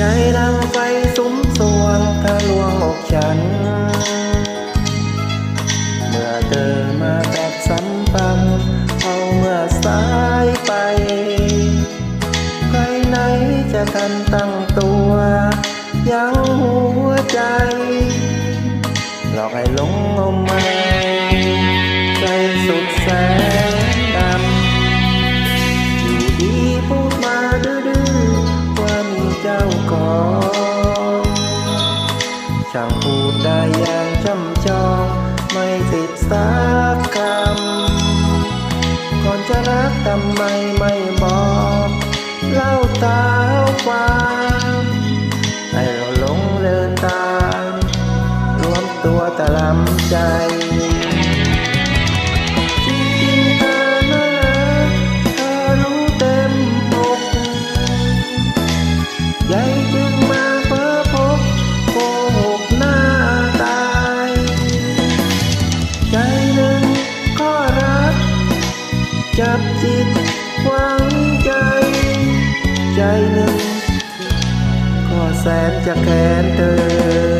ใจดังไฟสุมสวงทะลวงอกฉัน เมื่อเธอมาแบบสัมพันเอาเมื่อสายไป ใครไหนจะทันตั้งตัว ยังหัวใจหลอกให้หลงอมไมาใจสุดแสน สักคำก่อนจะรักทำไมไม่บอก เล่าเท้าความให้เราหลงเดินตาม รวมตัวตะลำใจ จับจิตหวังใจ ใจหนึ่งก็แสนจะแค้นเธอ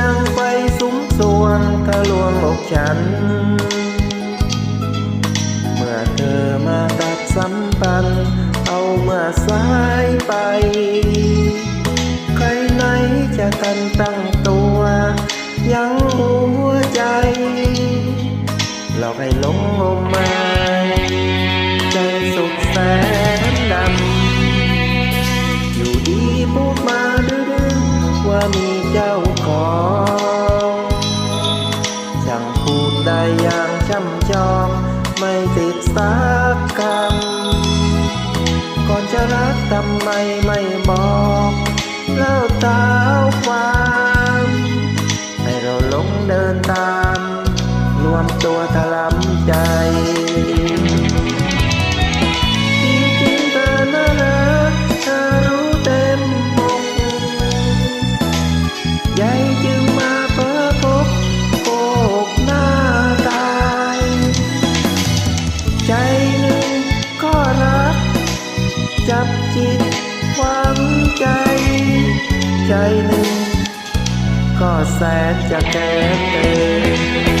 ดังไฟสุมสวงทะลวงอกฉัน เมื่อเธอมาตัดสัมพันธ์เอาเมื่อสายไป ใครไหนจะทันตั้ง ดได้อย่างช่ำชอง ไม่ติดสักคำก่อนจะรักทำไมไม่บอกเล่าเท้าความให้เราหลงเดินตาม รวมตัวถลำใจ ใจหนึ่ง ก็แสนจะแก่เต็